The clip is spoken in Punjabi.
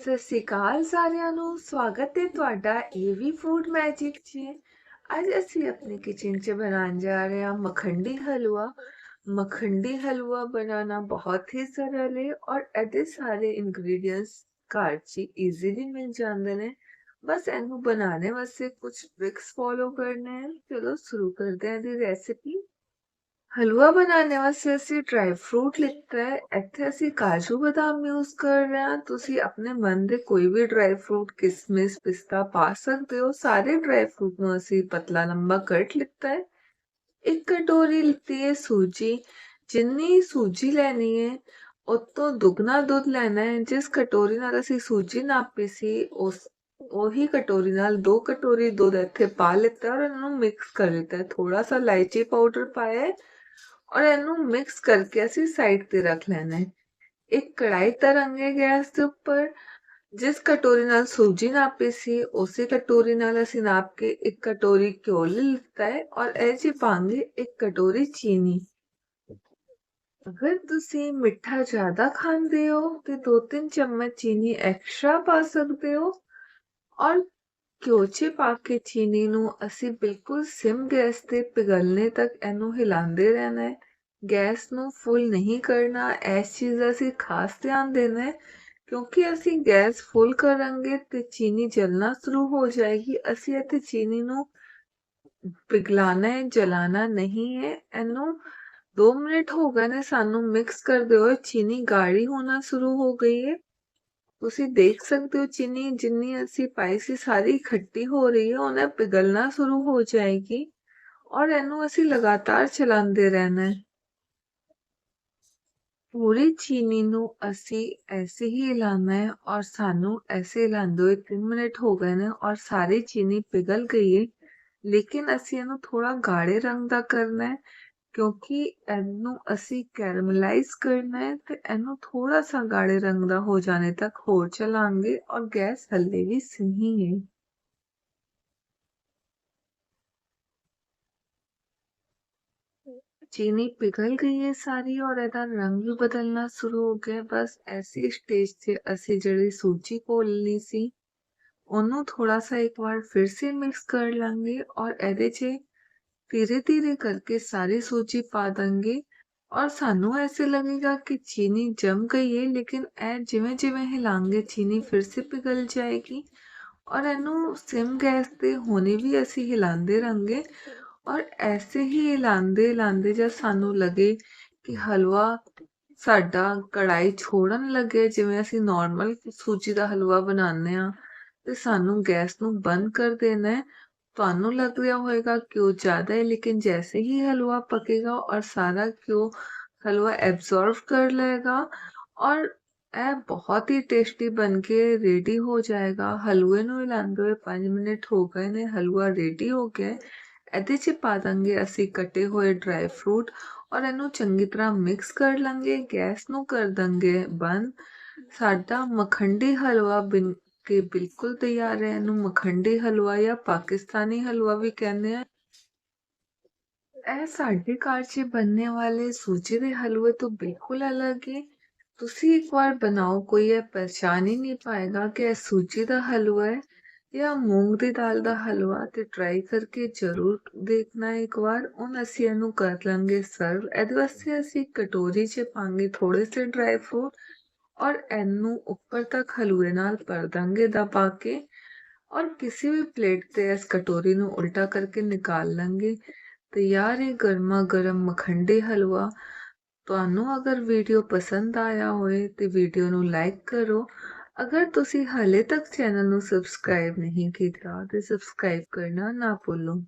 ਸਤਿ ਸ਼੍ਰੀ ਅਕਾਲ ਸਾਰਿਆਂ ਨੂੰ। ਸਵਾਗਤ ਹੈ ਤੁਹਾਡਾ ਏਵੀ ਫੂਡ ਮੈਜਿਕ 'ਚ। ਅੱਜ ਅਸੀਂ ਆਪਣੇ ਕਿਚਨ 'ਚ ਬਣਾਉਣ ਜਾ ਰਹੇ ਹਾਂ ਮਖੰਡੀ ਹਲਵਾ। ਮਖੰਡੀ ਹਲਵਾ ਬਣਾਉਣਾ ਬਹੁਤ ਹੀ ਸਰਲ ਹੈ ਔਰ ਇਹਦੇ ਸਾਰੇ ਇੰਗਰੀਡੀਅੰਟਸ ਘਰ 'ਚ ਈਜ਼ੀਲੀ ਮਿਲ ਜਾਂਦੇ ਨੇ। ਬਸ ਇਹਨੂੰ ਬਣਾਉਣੇ ਵਾਸਤੇ ਕੁਝ ਟ੍ਰਿਕਸ ਫੋਲੋ ਕਰਨੇ ਹੈ ਚਲੋ ਸ਼ੁਰੂ ਕਰਦੇ ਹਾਂ ਇਹਦੀ ਰੈਸਿਪੀ ਹਲਵਾ ਬਣਾਉਣ ਵਾਸਤੇ ਅਸੀਂ ਡਰਾਈ ਫਰੂਟ ਲਿੱਤਾ ਹੈ ਇੱਥੇ ਅਸੀਂ ਕਾਜੂ ਬਦਾਮ ਯੂਜ਼ ਕਰ ਰਹੇ ਹਾਂ ਤੁਸੀਂ ਆਪਣੇ ਮਨ ਦੇ ਕੋਈ ਵੀ ਡਰਾਈ ਫਰੂਟ ਕਿਸਮਿਸ ਪਿਸਤਾ ਪਾ ਸਕਦੇ ਹੋ ਸਾਰੇ ਡਰਾਈ ਫਰੂਟ ਨੂੰ ਅਸੀਂ ਪਤਲਾ ਲੰਬਾ ਕੱਟ ਲਿੱਤਾ ਹੈ ਇੱਕ ਕਟੋਰੀ ਲਿੱਤੀ ਹੈ ਸੂਜੀ ਜਿੰਨੀ ਸੂਜੀ ਲੈਣੀ ਹੈ ਉਸ ਤੋਂ ਦੁੱਗਣਾ ਦੁੱਧ ਲੈਣਾ ਹੈ ਜਿਸ ਕਟੋਰੀ ਨਾਲ ਅਸੀਂ ਸੂਜੀ ਨਾਪੀ ਸੀ ਉਸ ਉਹੀ ਕਟੋਰੀ ਨਾਲ ਦੋ ਕਟੋਰੀ ਦੁੱਧ ਇੱਥੇ ਪਾ ਲਿੱਤਾ ਔਰ ਇਹਨੂੰ ਮਿਕਸ ਕਰ ਲਿੱਤਾ ਥੋੜਾ ਸਾ ਇਲਾਇਚੀ ਪਾਊਡਰ ਪਾਇਆ ਔਰ ਇਹਨੂੰ ਮਿਕਸ ਕਰਕੇ ਅਸੀਂ ਸਾਈਡ ਤੇ ਰੱਖ ਲੈਣਾ ਹੈ ਇੱਕ ਕੜਾਈ ਤਰੰਗੇ ਗੈਸ ਦੇ ਉੱਪਰ ਜਿਸ ਕਟੋਰੀ ਨਾਲ ਸੂਜੀ ਨਾਪੀ ਸੀ ਉਸੇ ਕਟੋਰੀ ਨਾਲ ਅਸੀਂ ਨਾਪ ਕੇ ਇੱਕ ਕਟੋਰੀ ਘਿਓ ਲਿੱਤਾ ਹੈ ਔਰ ਇਹ ਜੀ ਪਾਉਂਗੇ ਇੱਕ ਕਟੋਰੀ ਚੀਨੀ ਅਗਰ ਤੁਸੀਂ ਮਿੱਠਾ ਜ਼ਿਆਦਾ ਖਾਂਦੇ ਹੋ ਤੇ 2-3 ਚਮਚ ਚੀਨੀ ਐਕਸਟਰਾ ਪਾ ਸਕਦੇ ਹੋ ਔਰ ਘਿਓ ਪਾ ਕੇ ਚੀਨੀ ਨੂੰ ਅਸੀਂ ਬਿਲਕੁਲ ਸਿਮ ਗੈਸ ਤੇ ਪਿਘਲਣੇ ਤੱਕ ਇਹਨੂੰ ਹਿਲਾਉਂਦੇ ਰਹਿਣਾ ਹੈ। ਗੈਸ ਨੂੰ ਫੁੱਲ ਨਹੀਂ ਕਰਨਾ, ਇਸ ਚੀਜ਼ ਦਾ ਅਸੀਂ ਖਾਸ ਧਿਆਨ ਦੇਣਾ ਹੈ, ਕਿਉਂਕਿ ਅਸੀਂ ਗੈਸ ਫੁੱਲ ਕਰਾਂਗੇ ਤੇ ਚੀਨੀ ਜਲਣਾ ਸ਼ੁਰੂ ਹੋ ਜਾਏਗੀ। ਅਸੀਂ ਇੱਥੇ ਚੀਨੀ ਨੂੰ ਪਿਘਲਾਣਾ ਹੈ, ਜਲਾਣਾ ਨਹੀਂ ਹੈ। ਇਹਨੂੰ 2 ਮਿੰਟ ਹੋ ਗਏ ਨੇ ਸਾਨੂੰ ਮਿਕਸ ਕਰਦੇ ਹੋਏ, ਚੀਨੀ ਗਾੜੀ ਹੋਣਾ ਸ਼ੁਰੂ ਹੋ ਗਈ ਹੈ। ਤੁਸੀਂ ਦੇਖ ਸਕਦੇ ਹੋ ਚੀਨੀ ਜਿੰਨੀ ਅਸੀਂ ਪਾਈ ਸੀ, ਸਾਰੀ ਖੱਟੀ ਹੋ ਰਹੀ ਹੈ, ਉਹਨੇ ਪਿਘਲਣਾ ਸ਼ੁਰੂ ਹੋ ਜਾਏਗੀ ਔਰ ਇਹਨੂੰ ਅਸੀਂ ਲਗਾਤਾਰ ਚਲਾਉਂਦੇ ਰਹਿਣਾ ਹੈ। ਪੂਰੀ ਚੀਨੀ ਨੂੰ ਅਸੀਂ ਐਸੇ ਹੀ ਹਿਲਾਣਾ ਹੈ ਔਰ ਸਾਨੂੰ ਐਸੇ ਹਿਲਾਉਂਦੇ ਹੋਏ 3 ਮਿੰਟ ਹੋ ਗਏ ਨੇ ਔਰ ਸਾਰੀ ਚੀਨੀ ਪਿਘਲ ਗਈ ਹੈ, ਲੇਕਿਨ ਅਸੀਂ ਇਹਨੂੰ ਥੋੜਾ ਗਾੜੇ ਰੰਗ ਦਾ ਕਰਨਾ ਹੈ। ਕਿਉਂਕਿ ਇਹਨੂੰ ਅਸੀਂ ਕੈਰਮਲਾਈਜ਼ ਕਰਨਾ ਹੈ ਤੇ ਇਹਨੂੰ ਥੋੜਾ ਸਾ ਗਾੜੇ ਰੰਗ ਦਾ ਹੋ ਜਾਣੇ ਤੱਕ ਹੋਰ ਚਲਾਂਗੇ ਔਰ ਗੈਸ ਹੱਲੇ ਵੀ ਸਹੀ ਹੈ चीनी पिघल गई है सारी और ਇਹਦਾ ਰੰਗ ਵੀ ਬਦਲਣਾ ਸ਼ੁਰੂ ਹੋ ਗਿਆ ਬਸ ਐਸੀ ਸਟੇਜ ਤੇ ਅਸੀਂ ਜਿਹੜੀ ਸੂਜੀ ਘੋਲਣੀ ਸੀ ਉਹਨੂੰ ਥੋੜਾ ਸਾ ਇੱਕ ਵਾਰ ਫਿਰ ਸੇ ਮਿਕਸ ਕਰ ਲਾਂਗੇ ਔਰ ਇਹਦੇ 'ਚ ਧੀਰੇ ਧੀਰੇ ਕਰਕੇ ਸਾਰੀ ਸੂਜੀ ਪਾ ਦਾਂਗੇ ਔਰ ਸਾਨੂੰ ਐਸੇ लगेगा कि चीनी जम गई है लेकिन ਇਹ ਜਿਵੇਂ ਜਿਵੇਂ ਹਿਲਾਂਗੇ ਚੀਨੀ ਫਿਰ ਸੇ ਪਿਘਲ ਜਾਏਗੀ ਔਰ ਇਹਨੂੰ ਸਿਮ ਗੈਸ ਤੇ ਹੋਣੀ ਵੀ ਅਸੀਂ ਹਿਲਾਉਂਦੇ ਰਾਂਗੇ ਔਰ ਐਸੇ ਹੀ ਹਿਲਾਉਂਦੇ ਹਿਲਾਉਂਦੇ ਜਦ ਸਾਨੂੰ ਲੱਗੇ ਕਿ ਹਲਵਾ ਸਾਡਾ ਕੜਾਈ ਛੋੜਨ ਲੱਗੇ ਜਿਵੇਂ ਅਸੀਂ ਨਾਰਮਲ ਸੂਜੀ ਦਾ ਹਲਵਾ ਬਣਾਉਂਦੇ ਆ ਤੇ ਸਾਨੂੰ ਗੈਸ ਨੂੰ ਬੰਦ ਕਰ ਦੇਣਾ ਹੈ ਤੁਹਾਨੂੰ ਲੱਗ ਰਿਹਾ ਹੋਵੇਗਾ ਘਿਓ ਜ਼ਿਆਦਾ ਹੈ ਲੇਕਿਨ ਜੈਸੇ ਹੀ ਹਲਵਾ ਪਕੇਗਾ ਔਰ ਸਾਰਾ ਘਿਓ ਹਲਵਾ ਐਬਜ਼ੌਰਬ ਕਰ ਲਏਗਾ ਔਰ ਇਹ ਬਹੁਤ ਹੀ ਟੇਸਟੀ ਬਣ ਕੇ ਰੈਡੀ ਹੋ ਜਾਏਗਾ ਹਲਵੇ ਨੂੰ ਹਿਲਾਉਂਦੇ ਹੋਏ 5 ਮਿੰਟ ਹੋ ਗਏ ਨੇ ਹਲਵਾ ਰੈਡੀ ਹੋ ਗਿਆ ਇਹਦੇ 'ਚ ਪਾ ਦਾਂਗੇ ਅਸੀਂ ਕੱਟੇ ਹੋਏ ਡਰਾਈ ਫਰੂਟ ਔਰ ਇਹਨੂੰ ਚੰਗੀ ਤਰ੍ਹਾਂ ਮਿਕਸ ਕਰ ਲਾਂਗੇ ਗੈਸ ਨੂੰ ਕਰ ਦਾਂਗੇ ਬੰਦ ਸਾਡਾ ਮਖੰਡੀ ਹਲਵਾ ਬਣ ਕੇ ਬਿਲਕੁਲ ਤਿਆਰ ਹੈ, ਇਹਨੂੰ ਮਖੰਡੀ ਹਲਵਾ ਜਾਂ ਪਾਕਿਸਤਾਨੀ ਹਲਵਾ ਵੀ ਕਹਿੰਦੇ ਆ। ਇਹ ਸਾਡੇ ਘਰ 'ਚ ਬਣਨੇ ਵਾਲੇ ਸੂਜੀ ਦੇ ਹਲਵੇ ਤੋਂ ਬਿਲਕੁਲ ਅਲੱਗ ਹੈ ਤੁਸੀਂ ਇੱਕ ਵਾਰ ਬਣਾਓ, ਕੋਈ ਇਹ ਪਛਾਣ ਹੀ ਨਹੀਂ ਪਾਏਗਾ ਕਿ ਇਹ ਸੂਜੀ ਦਾ ਹਲਵਾ ਹੈ ਜਾਂ ਮੂੰਗ ਦੀ ਦਾਲ ਦਾ ਹਲਵਾ ਤੇ ਟਰਾਈ ਕਰਕੇ ਜ਼ਰੂਰ ਦੇਖਣਾ ਇੱਕ ਵਾਰ। ਹੁਣ ਅਸੀਂ ਇਹਨੂੰ ਕਰ ਲਾਂਗੇ ਸਰਵ ਇਹਦੇ ਵਾਸਤੇ ਅਸੀਂ ਕਟੋਰੀ 'ਚ ਪਾਂਗੇ ਥੋੜੇ ਸੇ ਡਰਾਈ ਫਰੂਟ ਔਰ ਇਹਨੂੰ ਉੱਪਰ ਤੱਕ ਹਲੂਰੇ ਨਾਲ ਭਰ ਦਾਂਗੇ ਦਬਾ ਕੇ ਔਰ ਕਿਸੇ ਵੀ ਪਲੇਟ ਤੇ ਇਸ ਕਟੋਰੀ ਨੂੰ ਉਲਟਾ ਕਰਕੇ ਨਿਕਾਲ ਲਾਂਗੇ। ਤਿਆਰ ਹੈ ਗਰਮਾ ਗਰਮ ਮਖੰਡੇ ਹਲਵਾ। ਤੁਹਾਨੂੰ ਅਗਰ ਵੀਡੀਓ ਪਸੰਦ ਆਇਆ ਹੋਵੇ ਤੇ ਵੀਡੀਓ ਨੂੰ ਲਾਈਕ ਕਰੋ। ਅਗਰ ਤੁਸੀਂ ਹਾਲੇ ਤੱਕ ਚੈਨਲ ਨੂੰ ਸਬਸਕ੍ਰਾਈਬ ਨਹੀਂ ਕੀਤਾ ਤੇ ਸਬਸਕ੍ਰਾਈਬ ਕਰਨਾ ਨਾ ਭੁੱਲੋ।